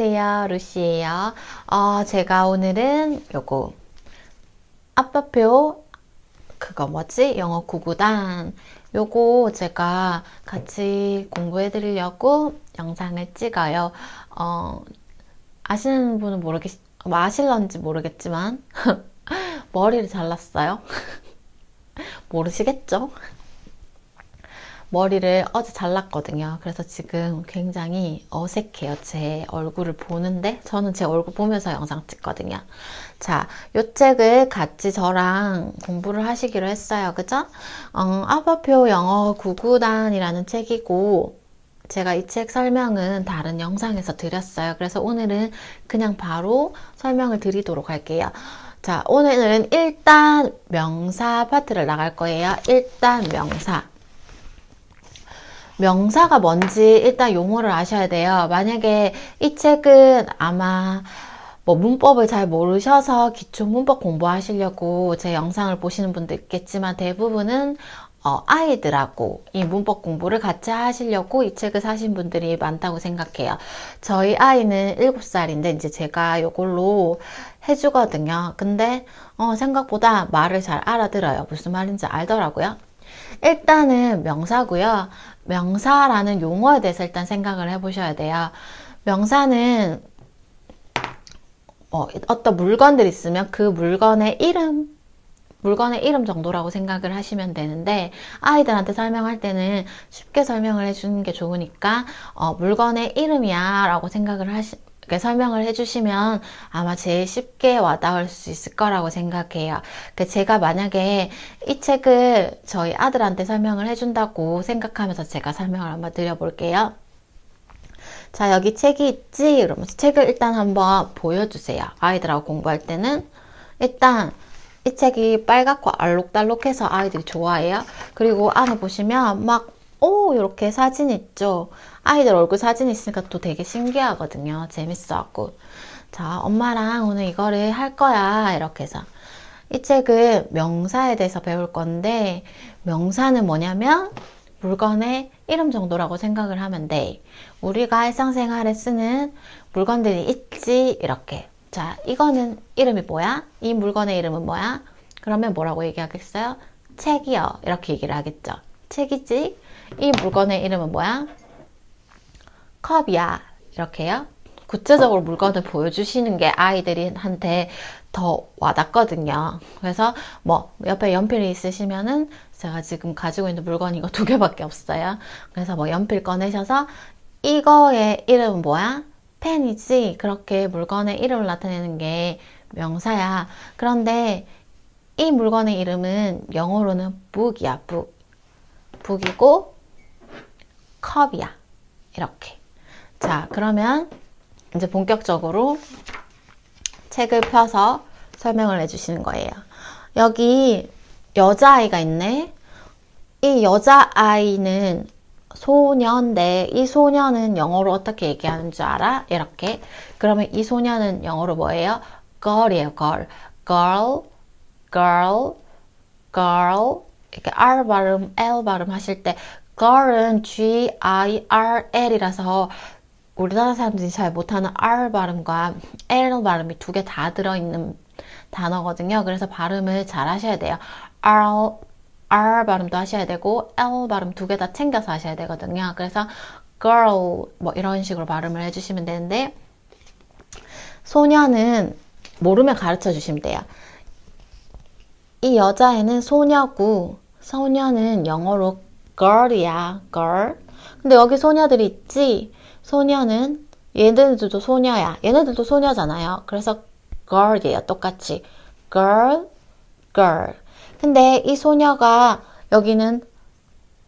안녕하세요. 루시예요. 어, 제가 오늘은 요거 아빠표 그거 뭐지? 영어 구구단 요거 제가 같이 공부해 드리려고 영상을 찍어요. 어, 아시는 분은 모르겠, 뭐 아실런지 모르겠지만 머리를 잘랐어요. 모르시겠죠? 머리를 어제 잘랐거든요. 그래서 지금 굉장히 어색해요. 제 얼굴을 보는데 저는 제 얼굴 보면서 영상 찍거든요. 자, 이 책을 같이 저랑 공부를 하시기로 했어요. 그죠? 어, 아바표 영어 구구단이라는 책이고 제가 이 책 설명은 다른 영상에서 드렸어요. 그래서 오늘은 그냥 바로 설명을 드리도록 할게요. 자, 오늘은 일단 명사 파트를 나갈 거예요. 일단 명사. 명사가 뭔지 일단 용어를 아셔야 돼요. 만약에 이 책은 아마 뭐 문법을 잘 모르셔서 기초 문법 공부하시려고 제 영상을 보시는 분도 있겠지만 대부분은 어, 아이들하고 이 문법 공부를 같이 하시려고 이 책을 사신 분들이 많다고 생각해요. 저희 아이는 7살인데 이제 제가 이걸로 해주거든요. 근데 어, 생각보다 말을 잘 알아들어요. 무슨 말인지 알더라고요. 일단은 명사고요. 명사라는 용어에 대해서 일단 생각을 해보셔야 돼요. 명사는 어, 어떤 물건들이 있으면 그 물건의 이름, 물건의 이름 정도라고 생각을 하시면 되는데 아이들한테 설명할 때는 쉽게 설명을 해주는 게 좋으니까 어, 물건의 이름이야 라고 생각을 하시, 설명을 해주시면 아마 제일 쉽게 와닿을 수 있을 거라고 생각해요. 제가 만약에 이 책을 저희 아들한테 설명을 해준다고 생각하면서 제가 설명을 한번 드려볼게요. 자, 여기 책이 있지? 이러면서 책을 일단 한번 보여주세요. 아이들하고 공부할 때는. 일단 이 책이 빨갛고 알록달록해서 아이들이 좋아해요. 그리고 안에 보시면 막 오, 이렇게 사진 있죠? 아이들 얼굴 사진 있으니까 또 되게 신기하거든요. 재밌어갖고. 자, 엄마랑 오늘 이거를 할 거야. 이렇게 해서. 이 책은 명사에 대해서 배울 건데, 명사는 뭐냐면, 물건의 이름 정도라고 생각을 하면 돼. 우리가 일상생활에 쓰는 물건들이 있지. 이렇게. 자, 이거는 이름이 뭐야? 이 물건의 이름은 뭐야? 그러면 뭐라고 얘기하겠어요? 책이요. 이렇게 얘기를 하겠죠. 책이지? 이 물건의 이름은 뭐야? 컵이야. 이렇게요. 구체적으로 물건을 보여주시는 게 아이들한테 더 와닿거든요. 그래서 뭐 옆에 연필이 있으시면은 제가 지금 가지고 있는 물건이 이거 두 개밖에 없어요. 그래서 뭐 연필 꺼내셔서 이거의 이름은 뭐야? 펜이지. 그렇게 물건의 이름을 나타내는 게 명사야. 그런데 이 물건의 이름은 영어로는 book이야, book. Book이고 컵이야. 이렇게. 자, 그러면 이제 본격적으로 책을 펴서 설명을 해주시는 거예요. 여기 여자아이가 있네. 이 여자아이는 소년인데 이 소년은 영어로 어떻게 얘기하는 줄 알아? 이렇게. 그러면 이 소년은 영어로 뭐예요? girl이에요, girl. girl, girl, girl. 이렇게 R 발음, L 발음 하실 때 girl은 G-I-R-L이라서 우리나라 사람들이 잘 못하는 R 발음과 L 발음이 두 개 다 들어있는 단어거든요. 그래서 발음을 잘 하셔야 돼요. R, R 발음도 하셔야 되고 L 발음 두 개 다 챙겨서 하셔야 되거든요. 그래서 girl 뭐 이런 식으로 발음을 해주시면 되는데 소녀는 모르면 가르쳐 주시면 돼요. 이 여자애는 소녀고 소녀는 영어로 girl이야, girl. 근데 여기 소녀들이 있지? 소녀는 얘네들도 소녀야. 얘네들도 소녀잖아요. 그래서 girl이에요. 똑같이. girl, girl. 근데 이 소녀가 여기는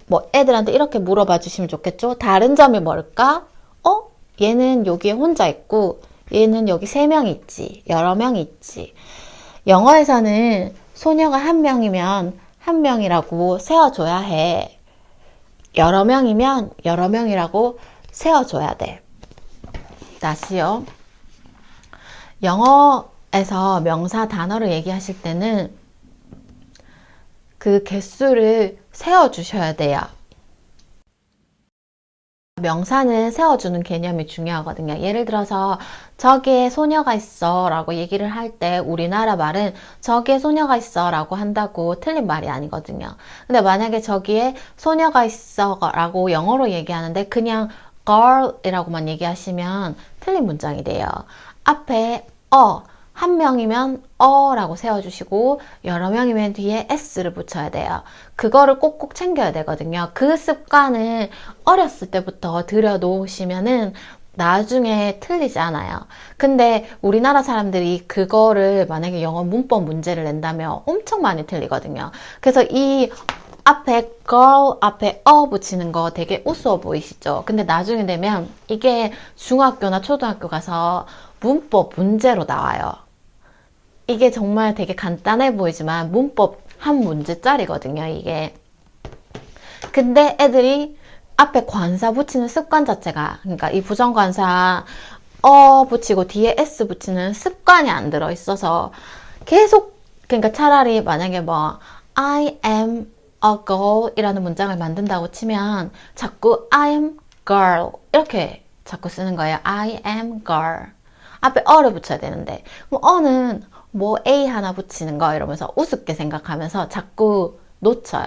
뭐 애들한테 이렇게 물어봐 주시면 좋겠죠? 다른 점이 뭘까? 어? 얘는 여기에 혼자 있고 얘는 여기 세 명 있지. 여러 명 있지. 영어에서는 소녀가 한 명이면 한 명이라고 세워줘야 해. 여러 명이면 여러 명이라고 세워줘야 돼. 다시요. 영어에서 명사 단어를 얘기하실 때는 그 개수를 세워주셔야 돼요. 명사는 세워주는 개념이 중요하거든요. 예를 들어서 저기에 소녀가 있어 라고 얘기를 할 때 우리나라 말은 저기에 소녀가 있어 라고 한다고 틀린 말이 아니거든요. 근데 만약에 저기에 소녀가 있어 라고 영어로 얘기하는데 그냥 girl 이라고만 얘기하시면 틀린 문장이 돼요. 앞에 어, 한 명이면 어라고 세워주시고 여러 명이면 뒤에 s를 붙여야 돼요. 그거를 꼭꼭 챙겨야 되거든요. 그 습관을 어렸을 때부터 들여놓으시면은 나중에 틀리지 않아요. 근데 우리나라 사람들이 그거를 만약에 영어 문법 문제를 낸다면 엄청 많이 틀리거든요. 그래서 이 앞에 girl 앞에 어 붙이는 거 되게 우스워 보이시죠? 근데 나중에 되면 이게 중학교나 초등학교 가서 문법 문제로 나와요. 이게 정말 되게 간단해 보이지만 문법 한 문제짜리거든요, 이게. 근데 애들이 앞에 관사 붙이는 습관 자체가, 그러니까 이 부정관사 어 붙이고 뒤에 s 붙이는 습관이 안 들어 있어서 계속, 그러니까 차라리 만약에 뭐 I am a girl 이라는 문장을 만든다고 치면 자꾸 I am girl 이렇게 자꾸 쓰는 거예요. I am girl. 앞에 어를 붙여야 되는데 그럼 어는 뭐 A 하나 붙이는 거 이러면서 우습게 생각하면서 자꾸 놓쳐요.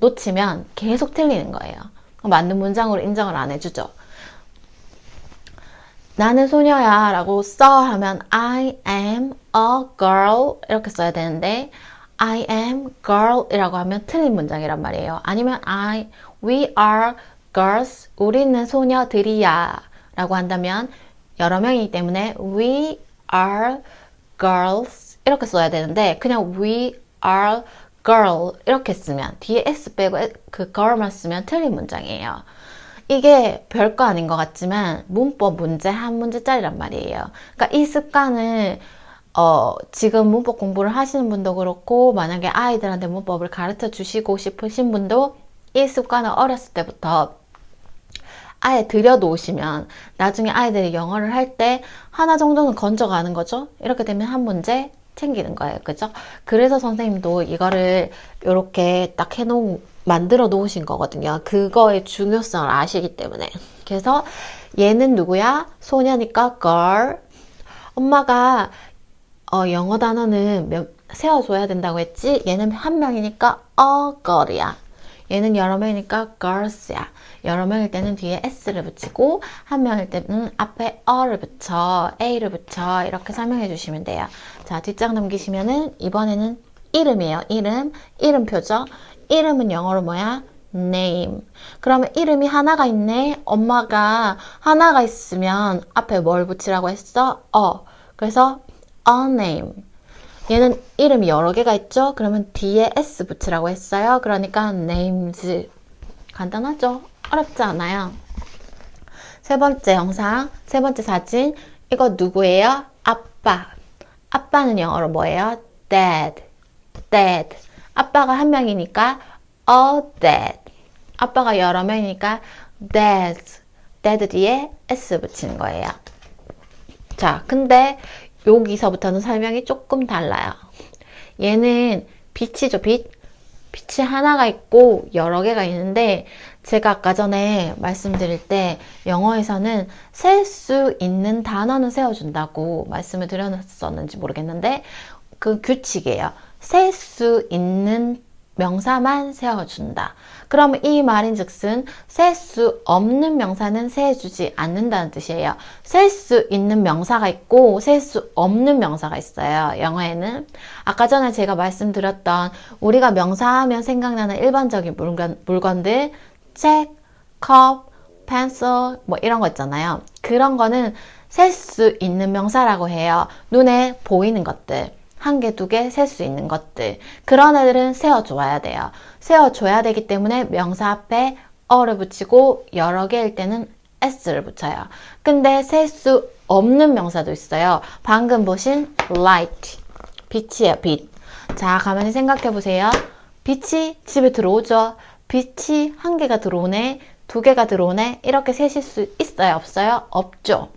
놓치면 계속 틀리는 거예요. 맞는 문장으로 인정을 안 해주죠. 나는 소녀야 라고 써 하면 I am a girl 이렇게 써야 되는데 I am girl 이라고 하면 틀린 문장이란 말이에요. 아니면 I, we are girls 우리는 소녀들이야 라고 한다면 여러 명이기 때문에 we are girls 이렇게 써야 되는데 그냥 we are girl 이렇게 쓰면 뒤에 s 빼고 그 girl만 쓰면 틀린 문장이에요. 이게 별거 아닌 것 같지만 문법 문제 한 문제짜리란 말이에요. 그러니까 이 습관을 어, 지금 문법 공부를 하시는 분도 그렇고 만약에 아이들한테 문법을 가르쳐 주시고 싶으신 분도 이 습관을 어렸을 때부터 아예 들여놓으시면 나중에 아이들이 영어를 할 때 하나 정도는 건져가는 거죠. 이렇게 되면 한 문제 챙기는 거예요. 그죠? 그래서 선생님도 이거를 이렇게 딱 해놓은, 만들어 놓으신 거거든요. 그거의 중요성을 아시기 때문에. 그래서 얘는 누구야? 소녀니까 girl. 엄마가 어, 영어 단어는 몇, 세워줘야 된다고 했지? 얘는 한 명이니까 a girl이야. 얘는 여러 명이니까 girls야. 여러 명일 때는 뒤에 s를 붙이고 한 명일 때는 앞에 a를 붙여, a를 붙여 이렇게 설명해 주시면 돼요. 자, 뒷장 넘기시면은 이번에는 이름이에요. 이름, 이름표죠. 이름은 영어로 뭐야? name. 그러면 이름이 하나가 있네. 엄마가 하나가 있으면 앞에 뭘 붙이라고 했어? 어. 그래서 a name. 얘는 이름이 여러 개가 있죠? 그러면 뒤에 s 붙이라고 했어요. 그러니까 names. 간단하죠? 어렵지 않아요. 세 번째 영상, 세 번째 사진. 이거 누구예요? 아빠. 아빠는 영어로 뭐예요? dad. dad. 아빠가 한 명이니까 a dad. 아빠가 여러 명이니까 dads. dad 뒤에 s 붙이는 거예요. 자, 근데 여기서부터는 설명이 조금 달라요. 얘는 빛이죠, 빛. 빛이 하나가 있고 여러 개가 있는데 제가 아까 전에 말씀드릴 때 영어에서는 셀 수 있는 단어는 세워준다고 말씀을 드렸었는지 모르겠는데 그 규칙이에요. 셀 수 있는 명사만 세워준다. 그러면 이 말인 즉슨 셀 수 없는 명사는 세워주지 않는다는 뜻이에요. 셀 수 있는 명사가 있고 셀 수 없는 명사가 있어요. 영어에는. 아까 전에 제가 말씀드렸던 우리가 명사하면 생각나는 일반적인 물건, 물건들 책, 컵, 펜슬 뭐 이런 거 있잖아요. 그런 거는 셀 수 있는 명사라고 해요. 눈에 보이는 것들. 한 개, 두 개 셀 수 있는 것들. 그런 애들은 세워줘야 돼요. 세워줘야 되기 때문에 명사 앞에 어를 붙이고 여러 개일 때는 s를 붙여요. 근데 셀 수 없는 명사도 있어요. 방금 보신 light. 빛이에요, 빛. 자, 가만히 생각해 보세요. 빛이 집에 들어오죠. 빛이 한 개가 들어오네, 두 개가 들어오네, 이렇게 세실 수 있어요, 없어요? 없죠.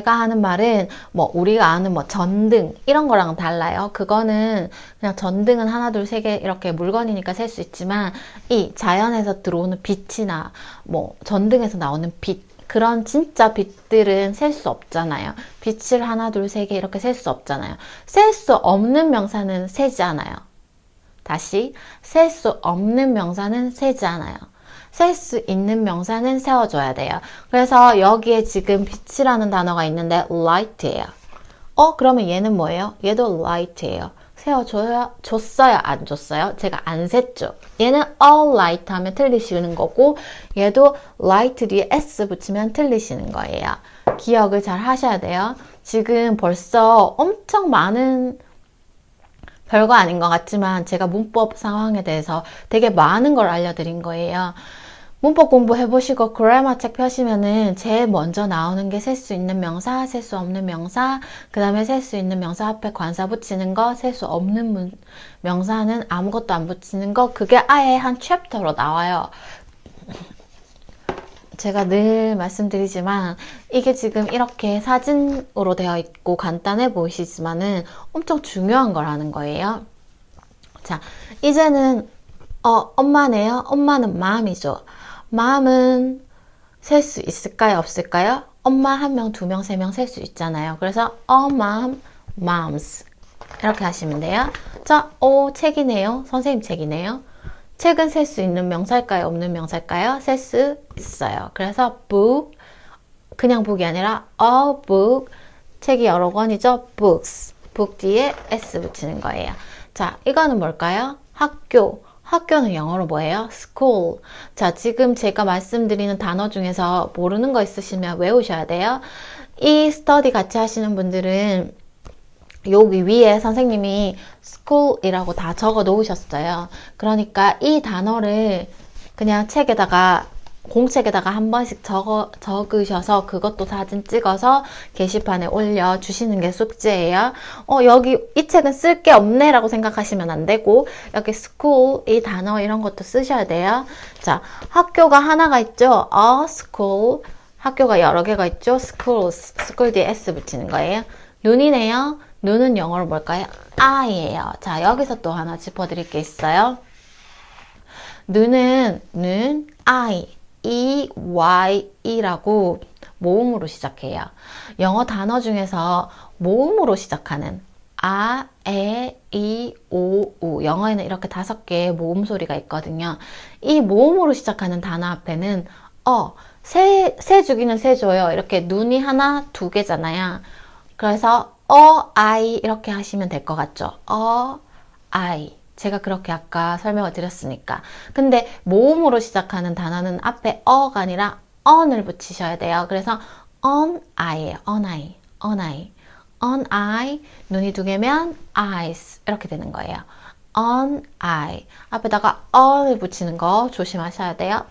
제가 하는 말은 뭐 우리가 아는 뭐 전등 이런 거랑 달라요. 그거는 그냥 전등은 하나 둘 세 개 이렇게 물건이니까 셀 수 있지만 이 자연에서 들어오는 빛이나 뭐 전등에서 나오는 빛 그런 진짜 빛들은 셀 수 없잖아요. 빛을 하나 둘 세 개 이렇게 셀 수 없잖아요. 셀 수 없는 명사는 세지 않아요. 다시 셀 수 없는 명사는 세지 않아요. 셀 수 있는 명사는 세워줘야 돼요. 그래서 여기에 지금 빛이라는 단어가 있는데 light예요. 어 그러면 얘는 뭐예요? 얘도 light예요. 세워줘야 줬어요 안 줬어요? 제가 안 셌죠. 얘는 all light 하면 틀리시는 거고 얘도 light 뒤에 s 붙이면 틀리시는 거예요. 기억을 잘 하셔야 돼요. 지금 벌써 엄청 많은 별거 아닌 것 같지만 제가 문법 상황에 대해서 되게 많은 걸 알려드린 거예요. 문법 공부해 보시고 그래머 책 펴시면은 제일 먼저 나오는 게 셀 수 있는 명사, 셀 수 없는 명사, 그 다음에 셀 수 있는 명사 앞에 관사 붙이는 거, 셀 수 없는 문, 명사는 아무것도 안 붙이는 거, 그게 아예 한 챕터로 나와요. 제가 늘 말씀드리지만 이게 지금 이렇게 사진으로 되어 있고 간단해 보이시지만은 엄청 중요한 거라는 거예요. 자, 이제는 어, 엄마네요. 엄마는 마음이죠. 마음은 셀 수 있을까요? 없을까요? 엄마 한 명, 두 명, 세 명 셀 수 있잖아요. 그래서 어, 마음, moms 이렇게 하시면 돼요. 자, 오, 책이네요. 선생님 책이네요. 책은 셀 수 있는 명사일까요? 없는 명사일까요? 셀 수 있어요. 그래서 book 그냥 book이 아니라 a book 책이 여러 권이죠. books book 뒤에 s 붙이는 거예요. 자, 이거는 뭘까요? 학교 학교는 영어로 뭐예요? school. 자, 지금 제가 말씀드리는 단어 중에서 모르는 거 있으시면 외우셔야 돼요. 이 스터디 같이 하시는 분들은 여기 위에 선생님이 school이라고 다 적어 놓으셨어요. 그러니까 이 단어를 그냥 책에다가 공책에다가 한 번씩 적어, 적으셔서 그것도 사진 찍어서 게시판에 올려주시는 게 숙제예요. 어, 여기 이 책은 쓸 게 없네 라고 생각하시면 안 되고 여기 school 이 단어 이런 것도 쓰셔야 돼요. 자, 학교가 하나가 있죠. a school 학교가 여러 개가 있죠. schools school 뒤에 s 붙이는 거예요. 눈이네요. 눈은 영어로 뭘까요? eye예요. 자, 여기서 또 하나 짚어드릴 게 있어요. 눈은 눈, eye, e, y, e라고 모음으로 시작해요. 영어 단어 중에서 모음으로 시작하는 아, 에, 이, 오, 우. 영어에는 이렇게 다섯 개의 모음 소리가 있거든요. 이 모음으로 시작하는 단어 앞에는 어, 세, 세 주기는 세 줘요. 이렇게 눈이 하나, 두 개잖아요. 그래서 어, 아이 이렇게 하시면 될 것 같죠? 어, 아이. 제가 그렇게 아까 설명을 드렸으니까. 근데 모음으로 시작하는 단어는 앞에 어가 아니라 on을 붙이셔야 돼요. 그래서 on eye예요. on eye, on eye, on eye. 눈이 두 개면 eyes 이렇게 되는 거예요. on eye. 앞에다가 on을 붙이는 거 조심하셔야 돼요.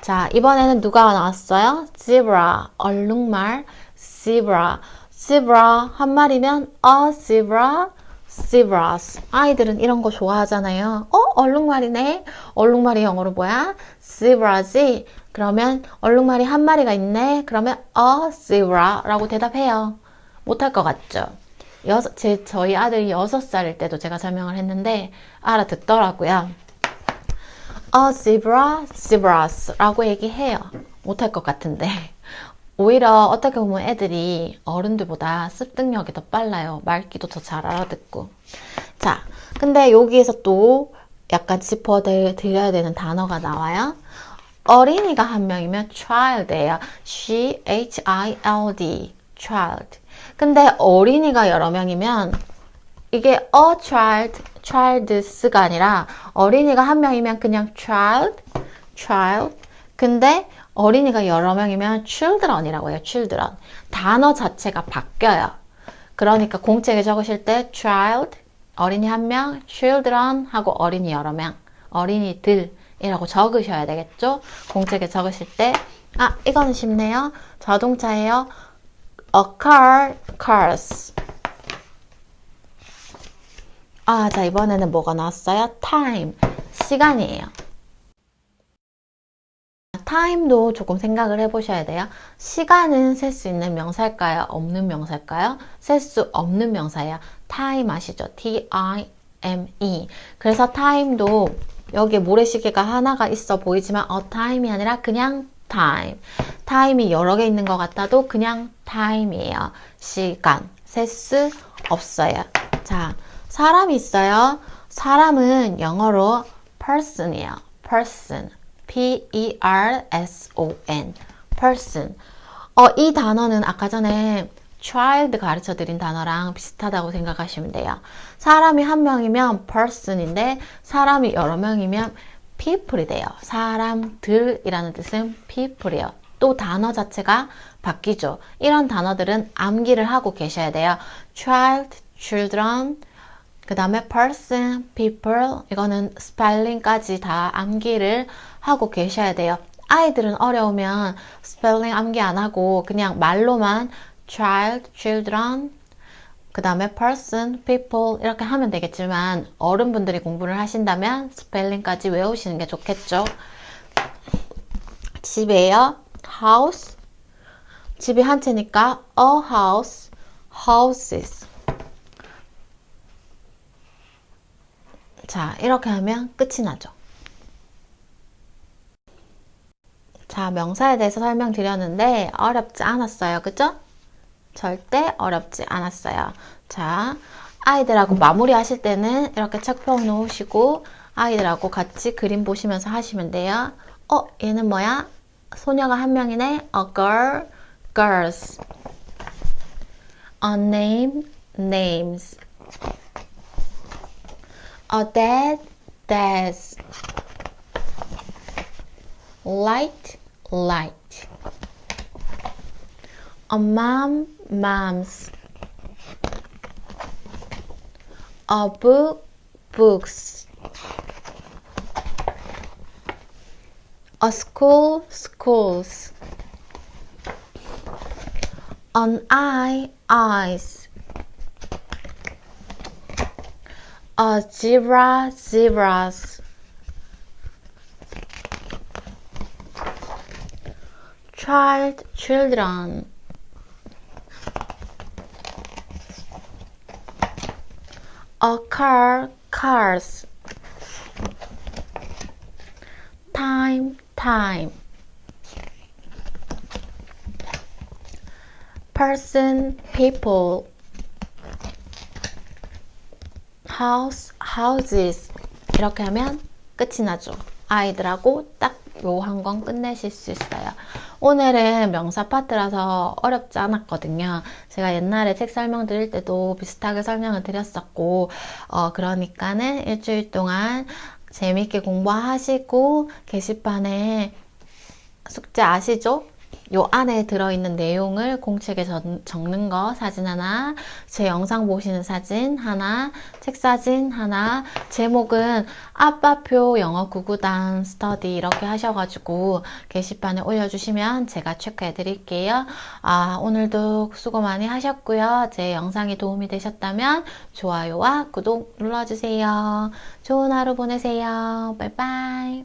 자, 이번에는 누가 나왔어요? zebra, 얼룩말, zebra. zebra 한 마리면 a zebra, zebras. 아이들은 이런 거 좋아하잖아요. 어, 얼룩말이네. 얼룩말이 영어로 뭐야? zebras지. 그러면 얼룩말이 한 마리가 있네. 그러면 a zebra라고 대답해요. 못할 것 같죠? 여섯, 제, 저희 아들이 여섯 살일 때도 제가 설명을 했는데 알아듣더라고요. a zebra, zebras라고 얘기해요. 못할 것 같은데. 오히려 어떻게 보면 애들이 어른들보다 습득력이 더 빨라요. 말귀도 더 잘 알아듣고. 자, 근데 여기에서 또 약간 짚어드려야 되는 단어가 나와요. 어린이가 한 명이면 child예요. C-H-I-L-D, child. 근데 어린이가 여러 명이면 이게 a child, childs가 아니라 어린이가 한 명이면 그냥 child, child. 근데 어린이가 여러 명이면 children이라고 해요. children. 단어 자체가 바뀌어요. 그러니까 공책에 적으실 때 child, 어린이 한 명, children 하고 어린이 여러 명, 어린이들이라고 적으셔야 되겠죠? 공책에 적으실 때. 아, 이거는 쉽네요. 자동차예요. a car, cars. 아, 자, 이번에는 뭐가 나왔어요? time. 시간이에요. Time도 조금 생각을 해보셔야 돼요. 시간은 셀 수 있는 명사일까요? 없는 명사일까요? 셀 수 없는 명사예요. time 아시죠? T-I-M-E. 그래서 time도 여기에 모래시계가 하나가 있어 보이지만 a time이 아니라 그냥 time. time이 여러 개 있는 것 같아도 그냥 time이에요. 시간. 셀 수 없어요. 자, 사람이 있어요. 사람은 영어로 person이에요. person. P-E-R-S-O-N. person. 어, 이 단어는 아까 전에 child 가르쳐 드린 단어랑 비슷하다고 생각하시면 돼요. 사람이 한 명이면 person인데 사람이 여러 명이면 people이 돼요. 사람들이라는 뜻은 people이에요. 또 단어 자체가 바뀌죠. 이런 단어들은 암기를 하고 계셔야 돼요. child, children, 그 다음에 person, people 이거는 스펠링까지 다 암기를 하고 계셔야 돼요. 아이들은 어려우면 스펠링 암기 안 하고 그냥 말로만 child, children, 그 다음에 person, people 이렇게 하면 되겠지만 어른분들이 공부를 하신다면 스펠링까지 외우시는 게 좋겠죠. 집이에요. house. 집이 한 채니까 a house, houses. 자, 이렇게 하면 끝이 나죠. 자, 명사에 대해서 설명드렸는데 어렵지 않았어요. 그죠? 절대 어렵지 않았어요. 자, 아이들하고 마무리 하실 때는 이렇게 책 펴 놓으시고 아이들하고 같이 그림 보시면서 하시면 돼요. 어, 얘는 뭐야? 소녀가 한 명이네. A girl, girls. A name, names. Or dead there's light, light. A mom, moms. A book, books. A school, schools. An eye, eyes. A zebra, zebras. Child, children. A car, cars. Time, time. Person, people. House, houses 이렇게 하면 끝이 나죠. 아이들하고 딱 요한권 끝내실 수 있어요. 오늘은 명사 파트라서 어렵지 않았거든요. 제가 옛날에 책 설명 드릴 때도 비슷하게 설명을 드렸었고, 어, 그러니까는 일주일 동안 재밌게 공부하시고, 게시판에 숙제 아시죠? 요 안에 들어있는 내용을 공책에 적, 적는 거 사진 하나, 제 영상 보시는 사진 하나, 책 사진 하나, 제목은 아빠표 영어 구구단 스터디 이렇게 하셔가지고 게시판에 올려주시면 제가 체크해 드릴게요. 아, 오늘도 수고 많이 하셨고요. 제 영상이 도움이 되셨다면 좋아요와 구독 눌러주세요. 좋은 하루 보내세요. 바이바이.